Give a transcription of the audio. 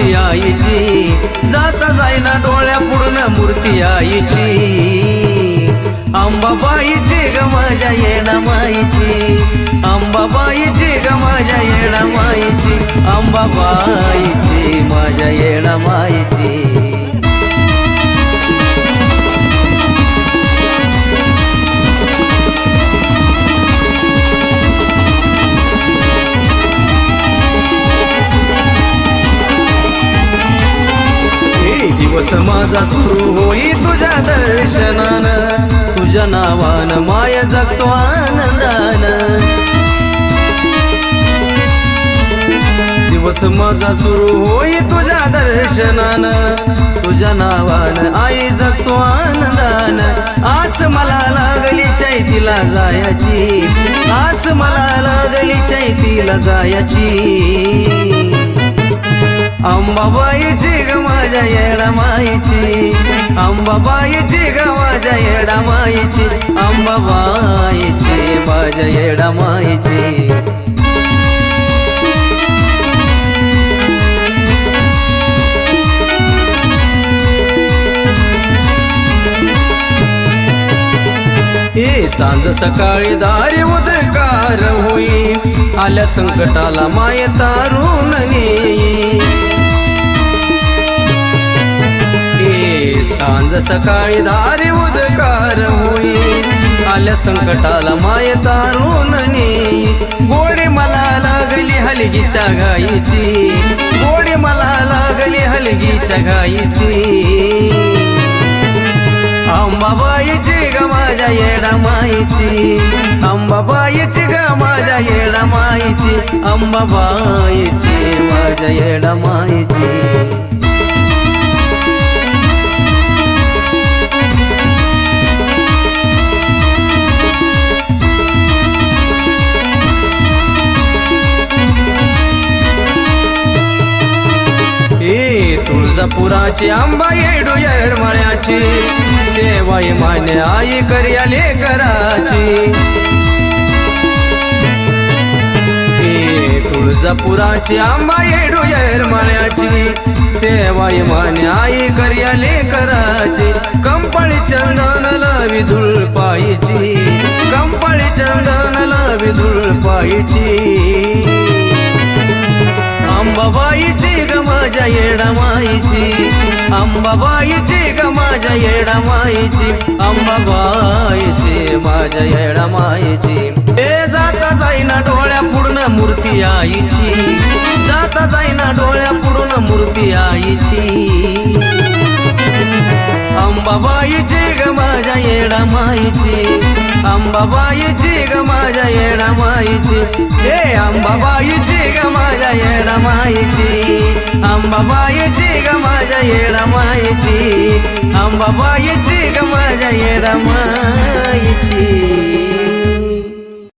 मूर्ती आईची. जाता जाईना डोळ्या पूर्ण मूर्ती आईची. अंबाबाईची ग माझ्या येणा माईची. अंबाबाईची ग माझ्या येणा माईची. अंबाबाईची माझ्या येणा माईची. दिवस माझा सुरू होई तुझ्या दर्शनान. तुझ्या नावान माय जगतो आनंदान. दिवस माझा सुरू होई तुझ्या दर्शनान. तुझ्या नावान आई जगतो आनंदान. आस मला लागली चैतीला जायची. आस मला लागली चैतीला जायची. अंबाबाईची ग माझ्या येडा माईची. अंबाबाईची ग माझ्या येडा माईची. अंबाबाईची माझ्या येडा माईची. हे सांज सकाळी दारी उदकार होई. आल्या संकटाला माय तारून नेई. सांज सकाळी दारी उदकार होई. आल्या संकटाला माय तारून नेई गोडी मला लागली हलगीच्या गाईची. गोडी मला लागली हलगीच्या गाईची. अंबाबाईची ग माझ्या येडा माईची. अंबाबाईची ग माझ्या येडा माईची. अंबाबाईची माझ्या येडा माईची. तुळजापुराची आंबा येडू येडमळ्याची. सेवाई माने आई कर्याले कराची. तुळजापुराची आंबा येडू येडमळ्याची. सेवाई मान्य आई कर्याले कराची. कंपळी चंदन लावी धुळ पायची कंपळी चंदन लावी धुळ अंबाबाईची ग माझ्या येडा माईची अंबाबाईची ग माझ्या येडा माईची अंबाबाईची माझ्या येडा माईची हे जाता जाईना डोळ्या पूर्ण मूर्ती आईची जाता जाईना डोळ्या पूर्ण मूर्ती आईची अंबाबाईची ग माझ्या येडा माईची अंबाबाईची ग माझ्या येणा माईची. हे अंबाबाईची ग माझ्या येणा माईची. अंबाबाईची ग माझ्या येणा माईची. अंबाबाईची ग माझ्या येणा माईची.